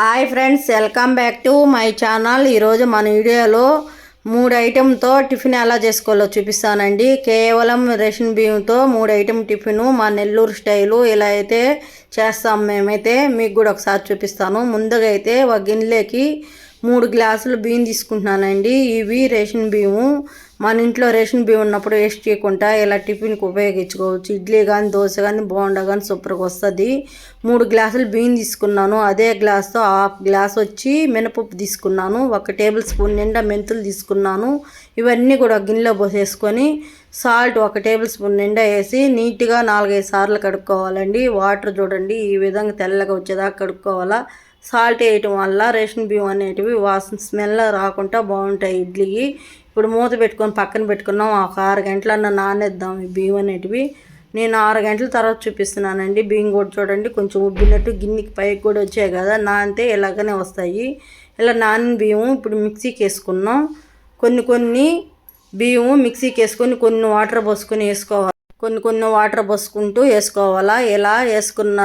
Hi friends welcome back to my channel. ఈరోజు మన వీడియోలో మూడు ఐటెంతో టిఫిన్ ఎలా చేసుకోవాలో చూపిస్తానండి. కేవలం రేషన్ బియ్యంతో మూడు ఐటెం టిఫిన్ మా నెల్లూరు స్టైలు ఇలా అయితే చేస్తాం మేమైతే. మీకు కూడా ఒకసారి చూపిస్తాను. ముందుగా అయితే ఒక గిన్నెలోకి మూడు గ్లాసులు బియ్యం తీసుకుంటున్నానండి. ఇవి రేషన్ బియ్యము. మన ఇంట్లో రేషన్ బియ్యం ఉన్నప్పుడు వేస్ట్ చేయకుండా ఇలా టిఫిన్కి ఉపయోగించుకోవచ్చు. ఇడ్లీ కానీ దోశ కానీ బోండా కానీ సూపర్గా వస్తుంది. మూడు గ్లాసులు బియ్యం తీసుకున్నాను. అదే గ్లాస్తో హాఫ్ గ్లాస్ వచ్చి మినపప్పు తీసుకున్నాను. ఒక టేబుల్ స్పూన్ నిండా మెంతులు తీసుకున్నాను. ఇవన్నీ కూడా గిన్నెలో పోసేసుకొని సాల్ట్ ఒక టేబుల్ స్పూన్ నిండా వేసి నీట్గా నాలుగైదు సార్లు కడుక్కోవాలండి. వాటర్ చూడండి ఈ విధంగా తెల్లగా వచ్చేదాకా కడుక్కోవాలా? సాల్ట్ వేయటం వల్ల రేషన్ బియ్యం అనేటివి వాసన స్మెల్ రాకుండా బాగుంటాయి. ఇడ్లీ ఇప్పుడు మూత పెట్టుకొని పక్కన పెట్టుకున్నాం. ఒక ఆరు గంటలన్న నానేద్దాం ఈ బియ్యం అనేటివి. నేను ఆరు గంటల తర్వాత చూపిస్తున్నానండి. బియ్యం కూడా చూడండి కొంచెం ఉబ్బినట్టు గిన్నెకి పైకి కూడా వచ్చాయి కదా. నానితే ఇలాగనే వస్తాయి. ఇలా నానిన బియ్యం ఇప్పుడు మిక్సీకి వేసుకున్నాం. కొన్ని కొన్ని బియ్యం మిక్సీకి వేసుకొని కొన్ని వాటర్ పోసుకొని వేసుకోవాలి. కొన్ని కొన్ని వాటర్ పోసుకుంటూ వేసుకోవాలా? ఇలా వేసుకున్న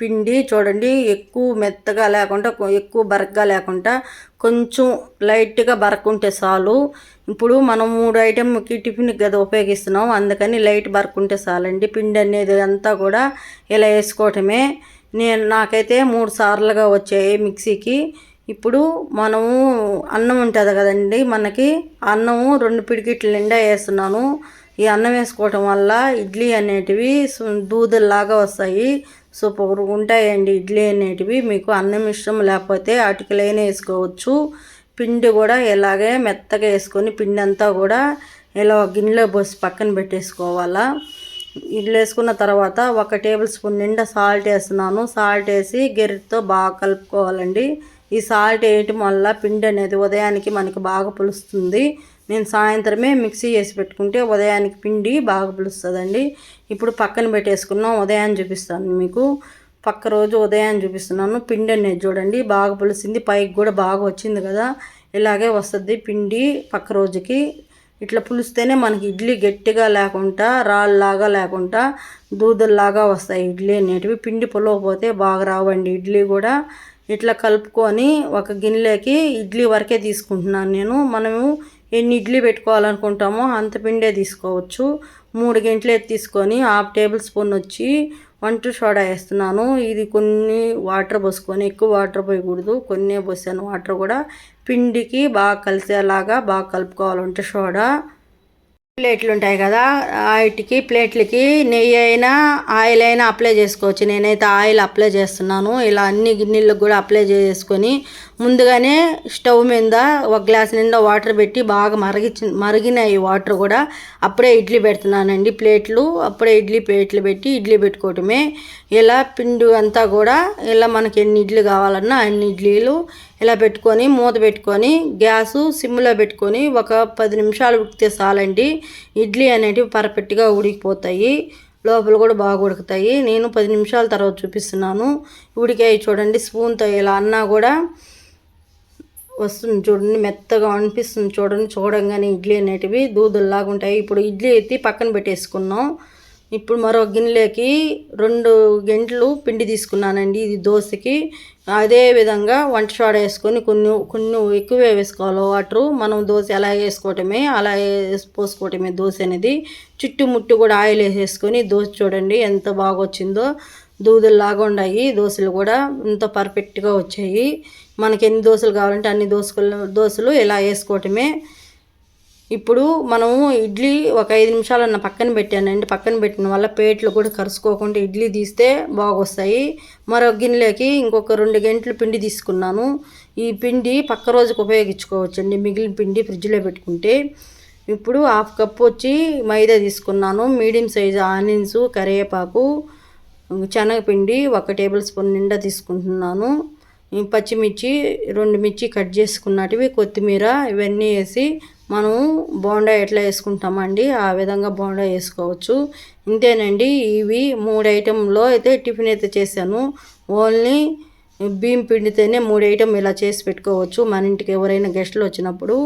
పిండి చూడండి ఎక్కువ మెత్తగా లేకుండా ఎక్కువ బరకగా లేకుండా కొంచెం లైట్గా బరకుంటే చాలు. ఇప్పుడు మనం మూడు ఐటెంకి టిఫిన్కి కదా ఉపయోగిస్తున్నాం అందుకని లైట్ బరకుంటే చాలండి. పిండి అనేది అంతా కూడా ఇలా వేసుకోవటమే. నేను నాకైతే మూడు సార్లుగా వచ్చాయి మిక్సీకి. ఇప్పుడు మనము అన్నం ఉంటుంది కదండి మనకి అన్నము రెండు పిడికిట్ల నిండా వేస్తున్నాను. ఈ అన్నం వేసుకోవటం వల్ల ఇడ్లీ అనేటివి సు- దూదల్లాగా వస్తాయి. సూపర్ ఉంటాయండి ఇడ్లీ అనేటివి. మీకు అన్నం ఇష్టం లేకపోతే అటుకులైనా వేసుకోవచ్చు. పిండి కూడా ఇలాగే మెత్తగా వేసుకొని పిండి అంతా కూడా ఇలా గిన్నెలో పోసి పక్కన పెట్టేసుకోవాలా. ఇడ్లీ వేసుకున్న తర్వాత ఒక టేబుల్ స్పూన్ నిండా సాల్ట్ వేస్తున్నాను. సాల్ట్ వేసి గెరిటితో బాగా కలుపుకోవాలండి. ఈ సాల్ట్ వేయటం వల్ల పిండి అనేది ఉదయానికి మనకి బాగా పులుస్తుంది. నేను సాయంత్రమే మిక్సీ చేసి పెట్టుకుంటే ఉదయానికి పిండి బాగా పులుస్తుందండి. ఇప్పుడు పక్కన పెట్టేసుకున్నాం ఉదయాన్ని చూపిస్తాను మీకు. పక్క రోజు ఉదయాన్ని చూపిస్తున్నాను. పిండి అనేది చూడండి బాగా పులిసింది. పైకి కూడా బాగా వచ్చింది కదా. ఇలాగే వస్తుంది పిండి పక్క రోజుకి. ఇట్లా పులిస్తేనే మనకి ఇడ్లీ గట్టిగా లేకుండా రాళ్ళలాగా లేకుండా దూదల్లాగా వస్తాయి ఇడ్లీ అనేటివి. పిండి పులవపోతే బాగా రావండి ఇడ్లీ కూడా. ఇట్లా కలుపుకొని ఒక గిన్నెలోకి ఇడ్లీ వరకే తీసుకుంటున్నాను నేను. మనము ఎన్ని ఇడ్లీ పెట్టుకోవాలనుకుంటామో అంత పిండే తీసుకోవచ్చు. మూడు గంటలు ఎత్తి తీసుకొని హాఫ్ టేబుల్ స్పూన్ వచ్చి వంట సోడా వేస్తున్నాను. ఇది కొన్ని వాటర్ పోసుకొని ఎక్కువ వాటర్ పోయకూడదు. కొన్ని పోసాను. వాటర్ కూడా పిండికి బాగా కలిసేలాగా బాగా కలుపుకోవాలి వంట సోడా. ప్లేట్లు ఉంటాయి కదా వాటికి ప్లేట్లకి నెయ్యి అయినా ఆయిల్ అయినా అప్లై చేసుకోవచ్చు. నేనైతే ఆయిల్ అప్లై చేస్తున్నాను. ఇలా అన్ని గిన్నెలకు కూడా అప్లై చేసుకొని ముందుగానే స్టవ్ మీద ఒక గ్లాస్ నిండా వాటర్ పెట్టి బాగా మరిగించి మరిగినాయి వాటర్ కూడా అప్పుడే ఇడ్లీ పెడుతున్నానండి. ప్లేట్లు అప్పుడే ఇడ్లీ ప్లేట్లు పెట్టి ఇడ్లీ పెట్టుకోవటమే. ఇలా పిండి అంతా కూడా ఇలా మనకి ఎన్ని ఇడ్లీ కావాలన్నా అన్ని ఇడ్లీలు ఇలా పెట్టుకొని మూత పెట్టుకొని గ్యాసు సిమ్లో పెట్టుకొని ఒక పది నిమిషాలు ఉడికితే చాలండి. ఇడ్లీ అనేటివి పర్ఫెక్ట్గా ఉడికిపోతాయి. లోపల కూడా బాగా ఉడుకుతాయి. నేను పది నిమిషాల తర్వాత చూపిస్తున్నాను. ఉడికాయి చూడండి. స్పూన్తో ఇలా అన్నా కూడా వస్తుంది చూడండి మెత్తగా అనిపిస్తుంది చూడండి చూడంగానే ఇడ్లీ అనేటివి దూదుల్లాగా ఉంటాయి. ఇప్పుడు ఇడ్లీ ఎత్తి పక్కన పెట్టేసుకున్నాం. ఇప్పుడు మరో గిన్నెలోకి రెండు గంటలు పిండి తీసుకున్నానండి ఇది దోశకి. అదే విధంగా వంట సోడా వేసుకొని కొన్ని కొన్ని ఎక్కువే వేసుకోవాలి. వాటరు మనం దోశ ఎలా వేసుకోవటమే అలా పోసుకోవటమే దోశ అనేది. చుట్టుముట్టు కూడా ఆయిల్ వేసేసుకొని దోశ చూడండి ఎంత బాగా వచ్చిందో దూదుల్లాగా ఉన్నాయి దోశలు కూడా ఇంత పర్ఫెక్ట్గా వచ్చాయి. మనకి ఎన్ని దోశలు కావాలంటే అన్ని దోశలు దోశలు ఇలా వేసుకోవటమే. ఇప్పుడు మనము ఇడ్లీ ఒక ఐదు నిమిషాలన్న పక్కన పెట్టానండి. పక్కన పెట్టిన వల్ల పేట్లు కూడా కరుసుకోకుండా ఇడ్లీ తీస్తే బాగొస్తాయి. మరో గిన్నెలోకి ఇంకొక రెండు గంటలు పిండి తీసుకున్నాను. ఈ పిండి పక్క రోజుకు ఉపయోగించుకోవచ్చండి. మిగిలిన పిండి ఫ్రిడ్జ్లో పెట్టుకుంటే. ఇప్పుడు హాఫ్ కప్ వచ్చి మైదా తీసుకున్నాను. మీడియం సైజు ఆనియన్స్ కరివేపాకు శనగపిండి ఒక టేబుల్ స్పూన్ నిండా తీసుకుంటున్నాను. పచ్చిమిర్చి రెండు మిర్చి కట్ చేసుకున్నటివి కొత్తిమీర ఇవన్నీ వేసి మనము బోండా ఎట్లా వేసుకుంటామండి ఆ విధంగా బోండా వేసుకోవచ్చు. ఇంతేనండి ఇవి మూడు ఐటెంలో అయితే టిఫిన్ అయితే చేశాను. ఓన్లీ బియ్యం పిండితేనే మూడు ఐటెం ఇలా చేసి పెట్టుకోవచ్చు. మన ఇంటికి ఎవరైనా గెస్టులు వచ్చినప్పుడు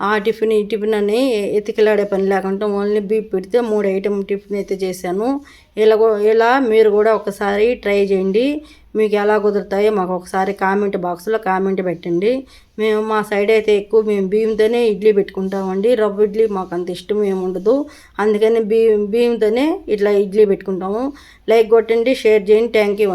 ఆ టిఫిన్ ఈ టిఫిన్ అని ఎతికిలాడే పని లేకుండా ఓన్లీ బీప్ పెడితే మూడు ఐటెం టిఫిన్ అయితే చేశాను. ఇలా ఇలా మీరు కూడా ఒకసారి ట్రై చేయండి. మీకు ఎలా కుదురుతాయో మాకు ఒకసారి కామెంట్ బాక్స్లో కామెంట్ పెట్టండి. మేము మా సైడ్ అయితే ఎక్కువ మేము బియ్యంతోనే ఇడ్లీ పెట్టుకుంటామండి. రవ్వ ఇడ్లీ మాకు అంత ఇష్టం ఏమి ఉండదు. అందుకని బియ్యం బియ్యంతోనే ఇట్లా ఇడ్లీ పెట్టుకుంటాము. లైక్ కొట్టండి షేర్ చేయండి. Thank you